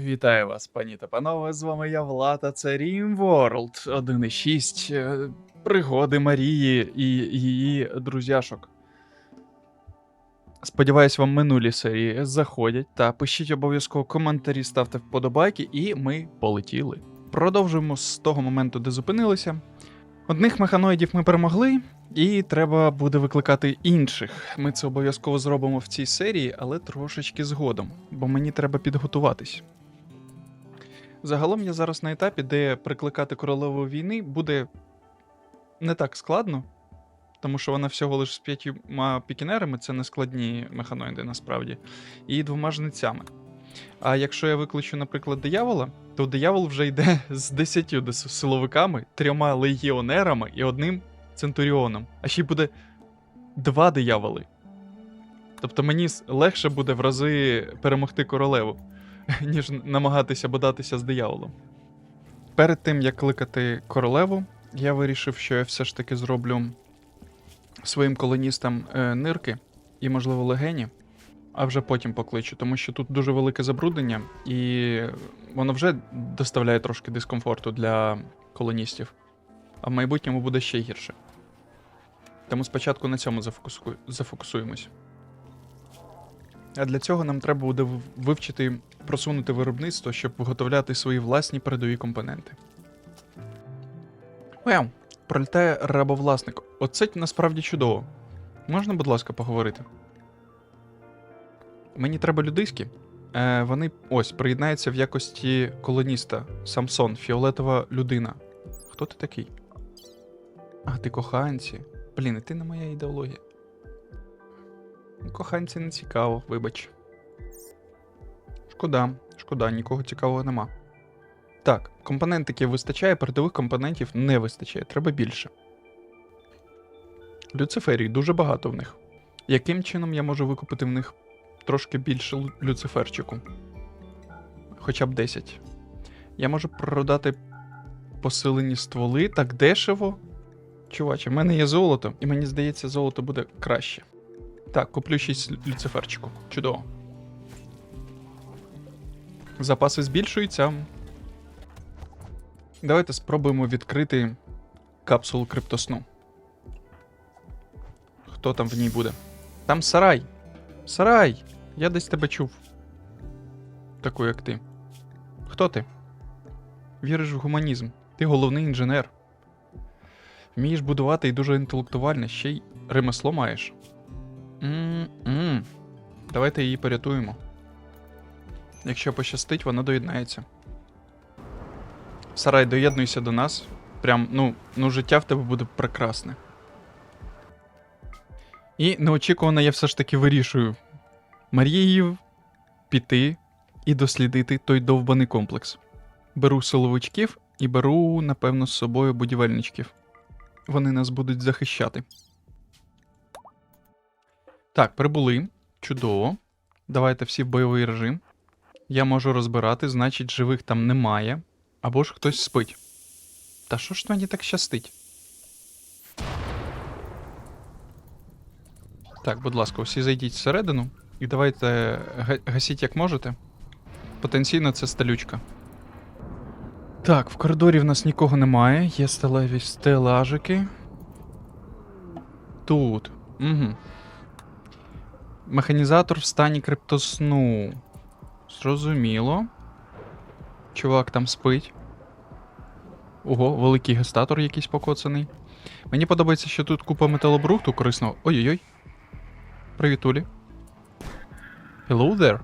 Вітаю вас, пані та панове. З вами я Влад, а це Рім Ворлд 1.6. е, Пригоди Марії і її друзяшок. Сподіваюсь, вам минулі серії заходять. Та пишіть обов'язково коментарі, ставте вподобайки, і ми полетіли. Продовжуємо з того моменту, де зупинилися. Одних механоїдів ми перемогли, і треба буде викликати інших. Ми це обов'язково зробимо в цій серії, але трошечки згодом, бо мені треба підготуватись. Загалом я зараз на етапі, де прикликати королеву війни буде не так складно, тому що вона всього лише з п'ятьма пікінерами, це не складні механоїди насправді, і двома жницями. А якщо я викличу, наприклад, диявола, то диявол вже йде з десятью силовиками, трьома легіонерами і одним центуріоном. А ще й буде два дияволи. Тобто мені легше буде в рази перемогти королеву ніж намагатися бодатися з дияволом. Перед тим, як кликати королеву, я вирішив, що я все ж таки зроблю своїм колоністам е, нирки і, можливо, легені, а вже потім покличу, тому що тут дуже велике забруднення, і воно вже доставляє трошки дискомфорту для колоністів, а в майбутньому буде ще гірше. Тому спочатку на цьому зафокусу... зафокусуємось. А для цього нам треба буде вивчити просунути виробництво, щоб виготовляти свої власні передові компоненти. Вау, пролітає рабовласник. Оце насправді чудово. Можна, будь ласка, поговорити? Мені треба людиськи. Е, вони ось приєднаються в якості колоніста. Самсон, фіолетова людина. Хто ти такий? А, ти коханці. Блін, і ти не моя ідеологія. Коханці не цікаво, вибач. Шкода, шкода, нікого цікавого нема. Так, компонентиків вистачає, передових компонентів не вистачає, треба більше. Люциферій дуже багато в них. Яким чином я можу викупити в них трошки більше люциферчику? Хоча б 10. Я можу продати посилені стволи так дешево. Чуваче, в мене є золото, і мені здається, золото буде краще. Так, куплю 6 люциферчику. Чудово. Запаси збільшуються. Давайте спробуємо відкрити капсулу криптосну. Хто там в ній буде? Там сарай. Сарай! Я десь тебе чув. Таку, як ти. Хто ти? Віриш в гуманізм. Ти головний інженер. Вмієш будувати і дуже інтелектуальне, ще й ремесло маєш. М-м. Давайте її порятуємо. Якщо пощастить, вона доєднається. Сарай, доєднуйся до нас. Прям, ну, ну, життя в тебе буде прекрасне. І неочікувано я все ж таки вирішую Маріїв піти і дослідити той довбаний комплекс. Беру силовичків і беру, напевно, з собою будівельничків. Вони нас будуть захищати. Так, прибули. Чудово. Давайте всі в бойовий режим. Я можу розбирати, значить, живих там немає. Або ж хтось спить. Та що ж мені так щастить? Так, будь ласка, всі зайдіть всередину і давайте гасіть як можете. Потенційно це стелючка. Так, в коридорі в нас нікого немає. Є стелеві стелажики. Тут. Угу. Механізатор в стані криптосну. Зрозуміло. Чувак там спить. Ого, великий гестатор якийсь покоцаний. Мені подобається, що тут купа металобрухту корисного. Ой-ой-ой. Привіт, Улі. Hello there.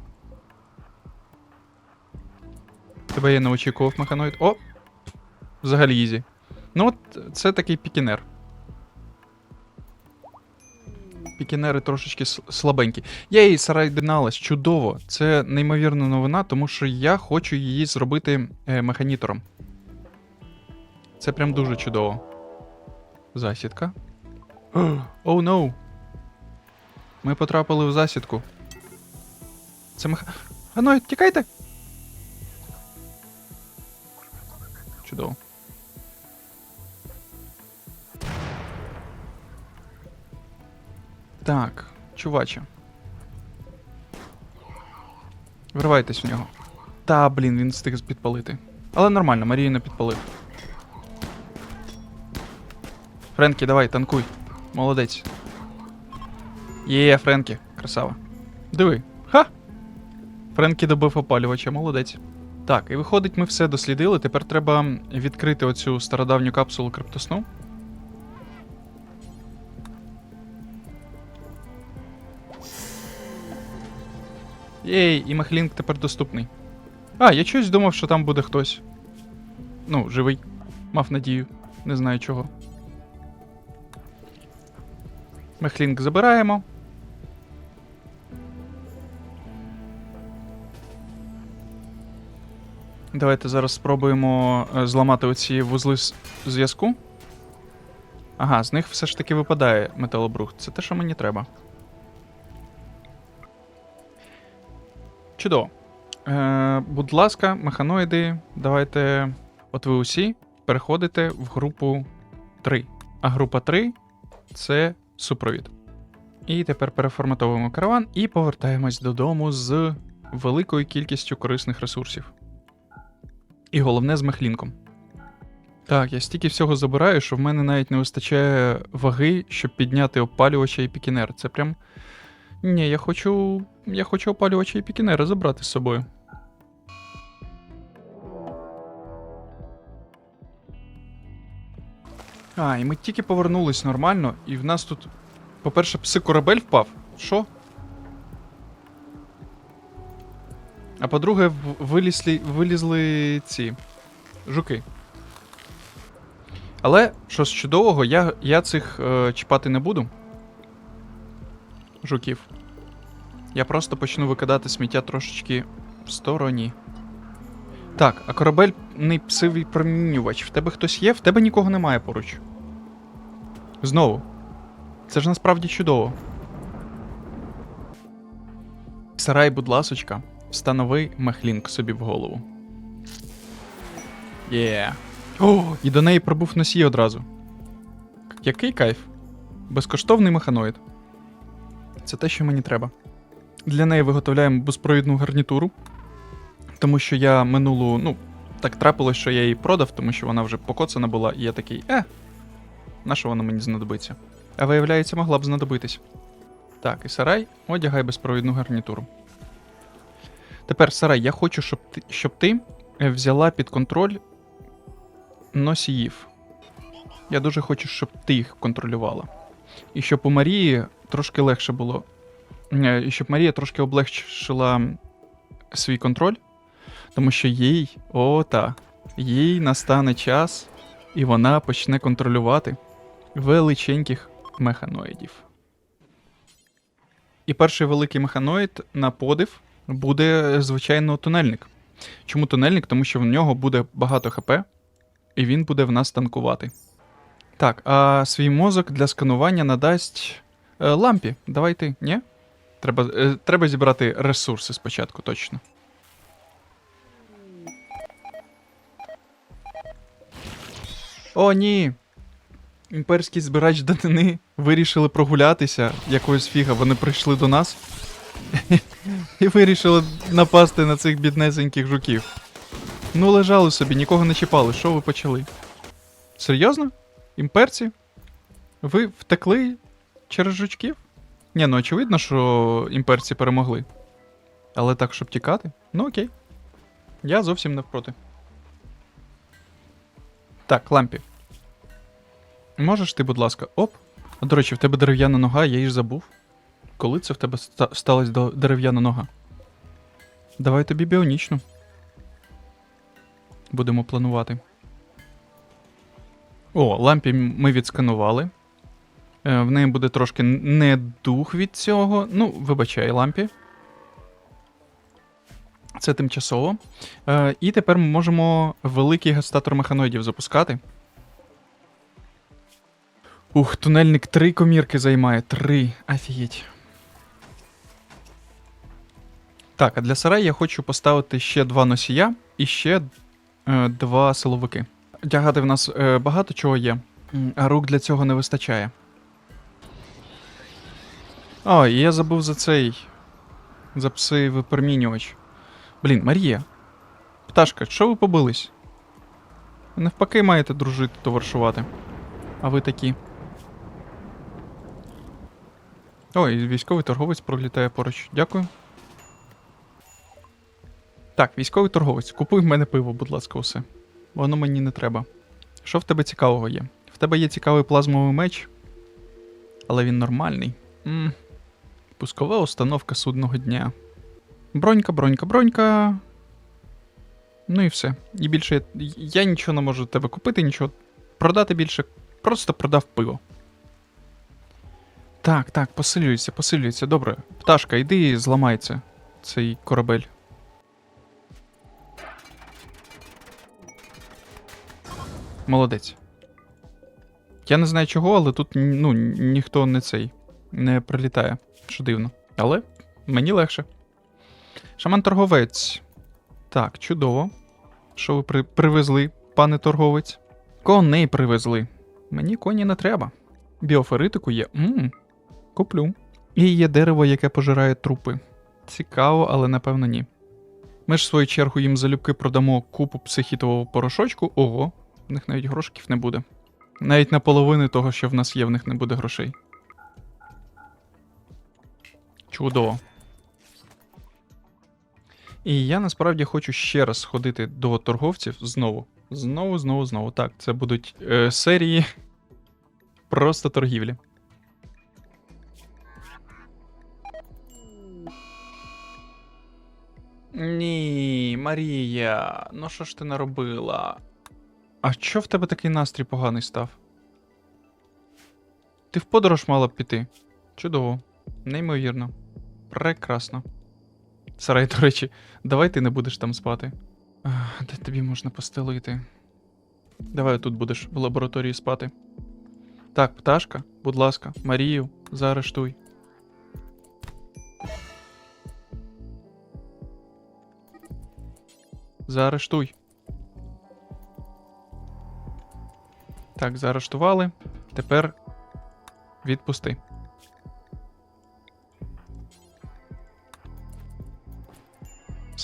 Тебе я не очікував, механоїд. О! Взагалі ізі. Ну от це такий пікінер. Пікінери трошечки слабенькі. Єй, сарай диналась, чудово. Це неймовірна новина, тому що я хочу її зробити е, механітором. Це прям дуже чудово. Засідка. Оу, ноу. Ми потрапили в засідку. Це меха. Аной, тікайте! Чудово. Так, чуваче. Вривайтесь в нього. Та, блін, він встиг підпалити. Але нормально, Марію не підпалив. Френкі, давай, танкуй. Молодець. Є, Френкі, красава. Диви. Ха! Френкі добив опалювача, молодець. Так, і виходить, ми все дослідили. Тепер треба відкрити оцю стародавню капсулу криптосну. Єй, і Мехлінк тепер доступний. А, я щось думав, що там буде хтось. Ну, живий. Мав надію. Не знаю чого. Мехлінк забираємо. Давайте зараз спробуємо е, зламати оці вузли з- зв'язку. Ага, з них все ж таки випадає металобрухт. Це те, що мені треба. Чудово. Е, будь ласка, механоїди, давайте. От ви усі переходите в групу 3. А група 3 це супровід. І тепер переформатовуємо караван і повертаємось додому з великою кількістю корисних ресурсів. І головне з мехлінком. Так, я стільки всього забираю, що в мене навіть не вистачає ваги, щоб підняти опалювача і пікінер. Це прям. Ні, я хочу. Я хочу опалювача і пікінера забрати з собою. А, і ми тільки повернулись нормально, і в нас тут, по-перше, псикорабель впав. Що? А по-друге, вилізли, вилізли ці жуки. Але, що з чудового, я, я цих е, чіпати не буду. Жуків. Я просто почну викидати сміття трошечки в стороні. Так, а корабельний псивий промінювач. В тебе хтось є? В тебе нікого немає поруч. Знову. Це ж насправді чудово. Сарай, будь ласочка, встанови мехлінк собі в голову. Є. О, і до неї пробув носій одразу. Який кайф? Безкоштовний механоїд. Це те, що мені треба. Для неї виготовляємо безпровідну гарнітуру. Тому що я минулу, ну, так трапилось, що я її продав, тому що вона вже покоцана була, і я такий, е, на що вона мені знадобиться? А виявляється, могла б знадобитись. Так, і сарай, одягай безпровідну гарнітуру. Тепер, сарай, я хочу, щоб ти, щоб ти е, взяла під контроль носіїв. Я дуже хочу, щоб ти їх контролювала. І щоб у Марії трошки легше було. Е, І щоб Марія трошки облегшила свій контроль, тому що їй, о, та, їй настане час, і вона почне контролювати величеньких механоїдів. І перший великий механоїд на подив буде, звичайно, тунельник. Чому тунельник? Тому що в нього буде багато ХП, і він буде в нас танкувати. Так, а свій мозок для сканування надасть е, лампі. Давай ти, ні? Треба, е, треба зібрати ресурси спочатку, точно. О, ні. Імперський збирач данини вирішили прогулятися якогось фіга. Вони прийшли до нас і вирішили напасти на цих біднесеньких жуків. Ну, лежали собі, нікого не чіпали. Що ви почали? Серйозно? Імперці? Ви втекли через жучків? Ні, ну очевидно, що імперці перемогли. Але так, щоб тікати? Ну окей. Я зовсім не впроти. Так, лампі. Можеш ти, будь ласка, оп. А, до речі, в тебе дерев'яна нога, я її ж забув. Коли це в тебе ста- сталася дерев'яна нога? Давай тобі біонічну. Будемо планувати. О, лампі ми відсканували. Е, В неї буде трошки не дух від цього. Ну, вибачай, лампі. Це тимчасово. Е, і тепер ми можемо великий гестатор механоїдів запускати. Ух, тунельник три комірки займає. Три. Офігеть. Так, а для сараю я хочу поставити ще два носія і ще е, два силовики. Тягати в нас е, багато чого є, а рук для цього не вистачає. О, і я забув за цей. За пси випромінювач. Блін, Марія. пташка, що ви побились? Ви навпаки маєте дружити, товаришувати. А ви такі. Ой, військовий торговець пролітає поруч. Дякую. Так, військовий торговець, купуй в мене пиво, будь ласка, усе. Воно мені не треба. Що в тебе цікавого є? В тебе є цікавий плазмовий меч, але він нормальний. м Пускова установка судного дня. Бронька, бронька, бронька. Ну і все. І більше я, я нічого не можу тебе купити, нічого продати більше. Просто продав пиво. Так, так, посилюється, посилюється. Добре. Пташка, йди і зламається цей корабель. Молодець. Я не знаю чого, але тут ну, ніхто не цей не прилітає. Що дивно. Але мені легше. Шаман торговець. Так, чудово. Що ви при- привезли, пане торговець? Коней привезли. Мені коні не треба. Біоферитику є. Мм, куплю. І є дерево, яке пожирає трупи. Цікаво, але напевно ні. Ми ж в свою чергу їм залюбки продамо купу психітового порошочку. Ого, в них навіть грошиків не буде. Навіть на половину того, що в нас є, в них не буде грошей. Чудово. І я насправді хочу ще раз сходити до торговців знову. Знову, знову, знову. Так, це будуть е, серії просто торгівлі. Ні, Марія, ну що ж ти наробила? А що в тебе такий настрій поганий став? Ти в подорож мала б піти. Чудово, неймовірно. Прекрасно. Сарай, до речі, давай ти не будеш там спати. Де тобі можна постелити? Давай тут будеш в лабораторії спати. Так, пташка, будь ласка, Марію, заарештуй. Заарештуй. Так, заарештували. Тепер відпусти.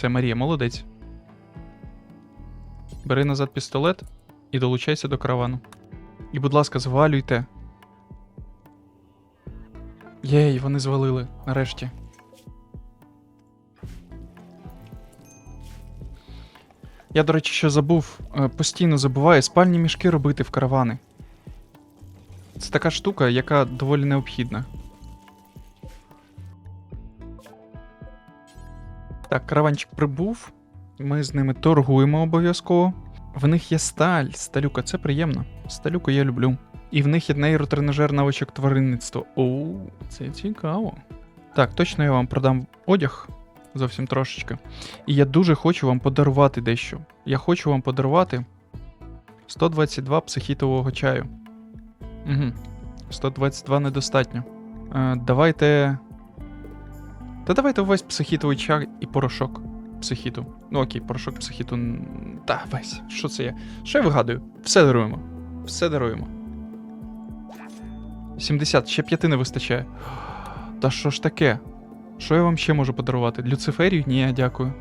Все, Марія, молодець. Бери назад пістолет і долучайся до каравану. І, будь ласка, звалюйте. Єй, вони звалили, нарешті. Я, до речі, що забув, е, постійно забуваю спальні мішки робити в каравани. Це така штука, яка доволі необхідна. Так, караванчик прибув. Ми з ними торгуємо обов'язково. В них є сталь, сталюка, це приємно. Сталюку я люблю. І в них є нейротренажер навичок тваринництва. Оу, це цікаво. Так, точно я вам продам одяг зовсім трошечки. І я дуже хочу вам подарувати дещо. Я хочу вам подарувати 122 психітового чаю. Угу. 122 недостатньо. Е, давайте. Та давайте увесь психітовий чай і порошок психіту. Ну окей, порошок психіту. Та, весь. Що це є? Що я вигадую? Все даруємо. Все даруємо. 70, ще п'яти не вистачає. Та що ж таке? Що я вам ще можу подарувати? Люциферію? Ні, дякую.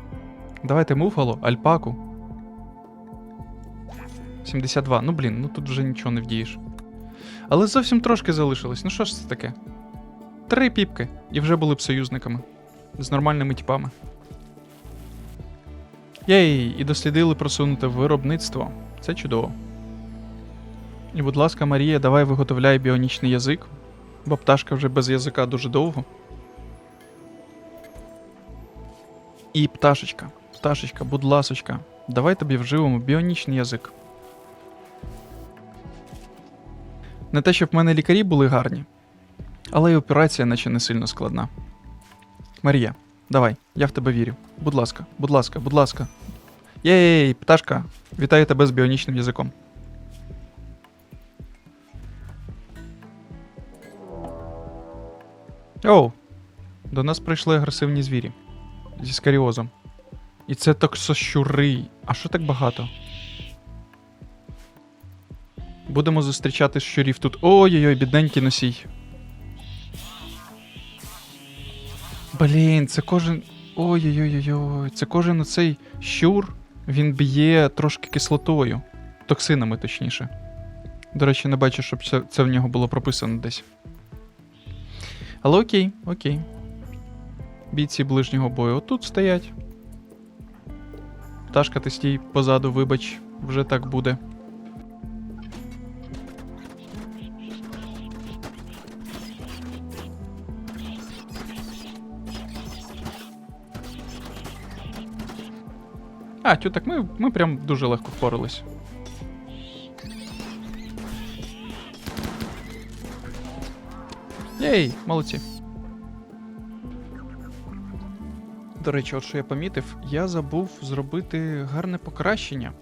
Давайте муфало, альпаку. 72. Ну блін, ну тут вже нічого не вдієш. Але зовсім трошки залишилось. Ну що ж це таке? Три піпки, і вже були б союзниками. З нормальними типами. Єй, і дослідили просунуте виробництво. Це чудово. І, будь ласка, Марія, давай виготовляй біонічний язик, бо пташка вже без язика дуже довго. І пташечка, пташечка, будь ласочка, давай тобі вживемо біонічний язик. Не те, щоб в мене лікарі були гарні, але й операція наче не сильно складна. Марія, давай, я в тебе вірю. Будь ласка, будь ласка, будь ласка. Єй, пташка, вітаю тебе з біонічним язиком. Оу, до нас прийшли агресивні звірі зі скаріозом. І це таксощури. А що так багато? Будемо зустрічати щурів тут. Ой-ой-ой, бідненький носій. Блін, це кожен. Ой-ой-ой, це кожен оцей щур Він б'є трошки кислотою. Токсинами, точніше. До речі, не бачу, щоб це, це в нього було прописано десь. Але окей, окей. Бійці ближнього бою отут стоять. Пташка, ти стій позаду, вибач, вже так буде. А, так ми, ми прям дуже легко впорались. Єй, молодці. До речі, от що я помітив, я забув зробити гарне покращення.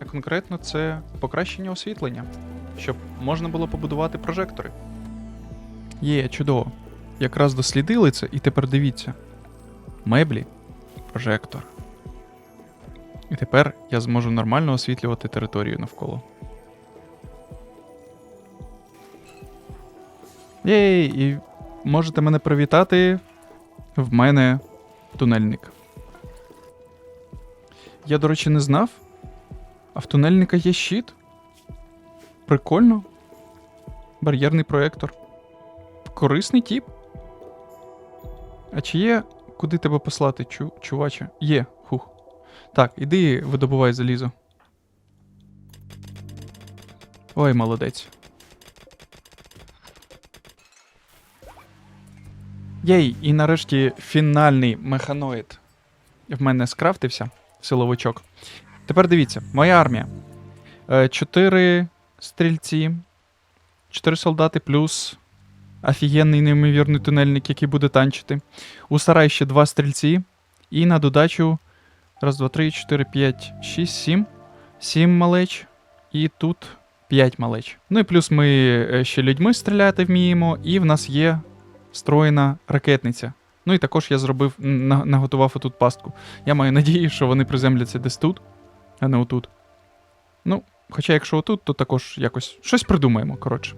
А конкретно це покращення освітлення, щоб можна було побудувати прожектори. Є, чудово. Якраз дослідили це, і тепер дивіться. Меблі, прожектор. І тепер я зможу нормально освітлювати територію навколо. Єй, і можете мене привітати. В мене тунельник. Я, до речі, не знав. А в тунельника є щит. Прикольно. Бар'єрний проектор. Корисний тіп. А чи є куди тебе послати, чу, чуваче? Є. Так, іди видобувай залізо. Ой, молодець. Єй, і нарешті фінальний механоїд в мене скрафтився, силовичок. Тепер дивіться, моя армія. Е, Чотири стрільці, чотири солдати плюс офігенний неймовірний тунельник, який буде танчити. У сараї ще два стрільці. І на додачу. Раз, два, три, чотири, п'ять, шість, сім. Сім малеч. І тут п'ять малеч. Ну і плюс ми е, ще людьми стріляти вміємо, і в нас є встроєна ракетниця. Ну і також я зробив, на- наготував отут пастку. Я маю надію, що вони приземляться десь тут, а не отут. Ну, хоча якщо отут, то також якось щось придумаємо, коротше.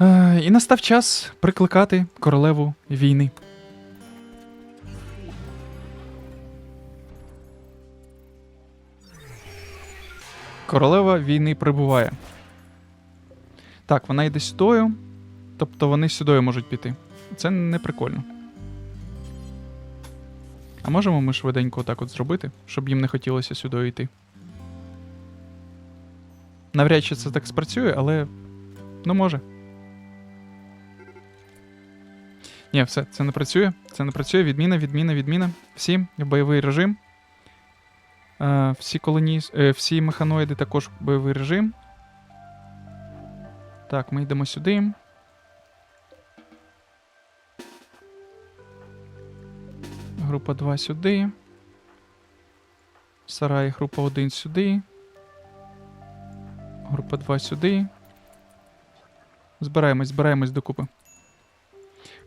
Е, і настав час прикликати королеву війни. Королева війни прибуває. Так, вона йде сюдою. Тобто вони сюдою можуть піти. Це не прикольно. А можемо ми швиденько так от зробити, щоб їм не хотілося сюди йти. Навряд чи це так спрацює, але. Ну може. Ні, все, це не працює. Це не працює. Відміна, відміна, відміна. Всі бойовий режим. Е, всі колонії, е, всі механоїди також бойовий режим. Так, ми йдемо сюди. Група 2 сюди. Сарай, група 1 сюди. Група 2 сюди. Збираємось, збираємось докупи.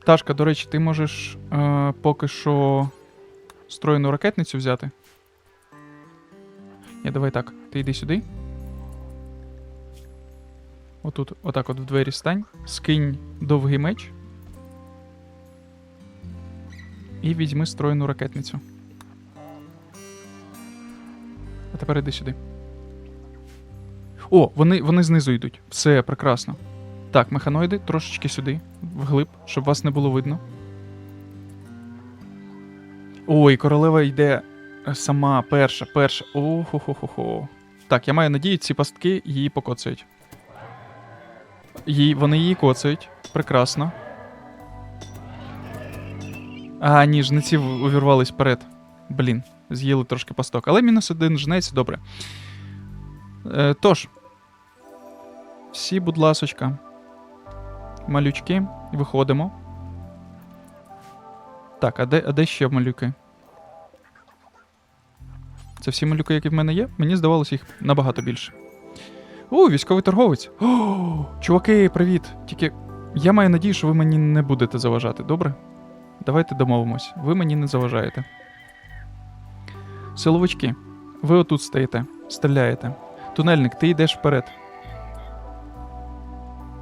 Пташка, до речі, ти можеш е, поки що стройну ракетницю взяти. Ні, давай так. Ти йди сюди. Отут, отак от в двері стань. Скинь довгий меч. І візьми стройну ракетницю. А тепер іди сюди. О, вони, вони знизу йдуть. Все прекрасно. Так, механоїди трошечки сюди, вглиб, щоб вас не було видно. Ой, королева йде сама, перша, перша. О-хо-хо-хо-хо. Так, я маю надію, ці пастки її покоцають. Її, вони її коцають. Прекрасно. А, ні, жниці увірвались вперед. Блін, з'їли трошки пасток. Але мінус один жнець, добре. Е, тож. Всі, будь ласочка. Малючки, виходимо. Так, а де, а де ще малюки? Це всі малюки, які в мене є? Мені здавалося їх набагато більше. О, військовий торговець. О, чуваки, привіт. Тільки я маю надію, що ви мені не будете заважати, добре? Давайте домовимось. Ви мені не заважаєте. Силовички, ви отут стоїте, стріляєте. Тунельник, ти йдеш вперед.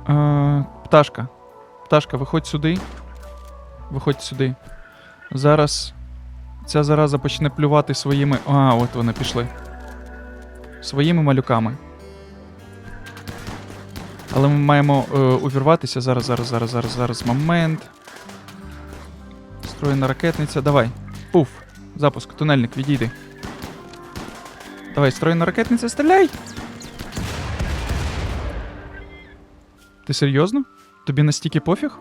Е, пташка. Пташка, виходь сюди. Виходь сюди. Зараз ця зараза почне плювати своїми. А, от вони пішли. Своїми малюками. Але ми маємо е, увірватися. Зараз, зараз, зараз, зараз, зараз. Момент. Строєна ракетниця. Давай. Пуф. Запуск. Тунельник, відійди. Давай, строєна ракетниця, стріляй! Ти серйозно? Тобі настільки пофіг?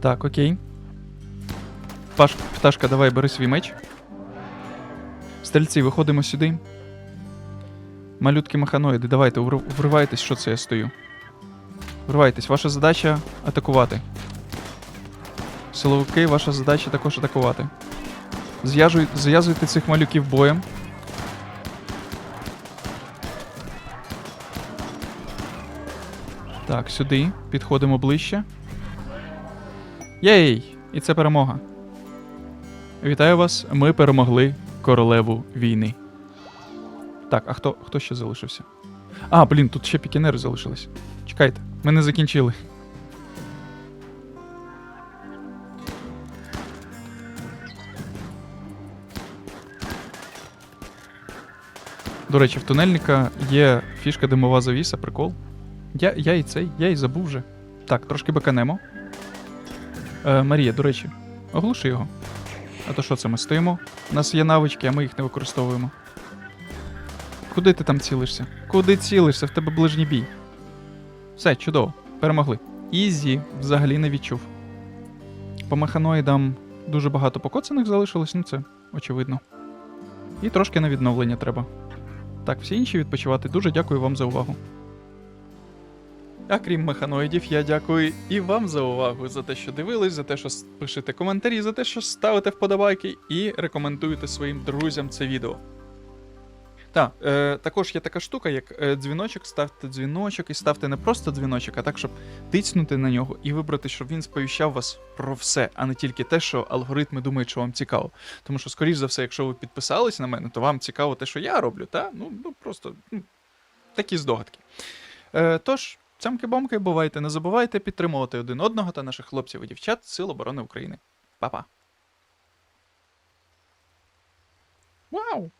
Так, окей. Паш, пташка, давай, бери свій меч. Стрільці, виходимо сюди. Малютки механоїди, давайте, вривайтесь, що це я стою. Вривайтесь, ваша задача атакувати. Силовики, ваша задача також атакувати. Зв'язуйте цих малюків боєм. Так, сюди. Підходимо ближче. Єй! І це перемога. Вітаю вас, ми перемогли королеву війни. Так, а хто, хто ще залишився? А, блін, тут ще пікінери залишились. Чекайте, ми не закінчили. До речі, в тунельника є фішка димова завіса, прикол. Я, я і цей, я і забув вже. Так, трошки баканемо. Е, Марія, до речі, оглуши його. А то що це ми стоїмо? У нас є навички, а ми їх не використовуємо. Куди ти там цілишся? Куди цілишся? В тебе ближній бій. Все, чудово, перемогли. Ізі взагалі не відчув. По механоїдам дуже багато покоцаних залишилось, ну це очевидно. І трошки на відновлення треба. Так, всі інші відпочивати. Дуже дякую вам за увагу. А крім механоїдів, я дякую і вам за увагу, за те, що дивились, за те, що пишете коментарі, за те, що ставите вподобайки і рекомендуєте своїм друзям це відео. Так, е, також є така штука, як е, дзвіночок, ставте дзвіночок і ставте не просто дзвіночок, а так, щоб тицнути на нього і вибрати, щоб він сповіщав вас про все, а не тільки те, що алгоритми думають, що вам цікаво. Тому що, скоріш за все, якщо ви підписались на мене, то вам цікаво те, що я роблю, та? Ну, ну просто ну, такі здогадки. Е, тож, цямки-бомки, бувайте, не забувайте підтримувати один одного та наших хлопців і дівчат Сил оборони України. Па-па. Вау!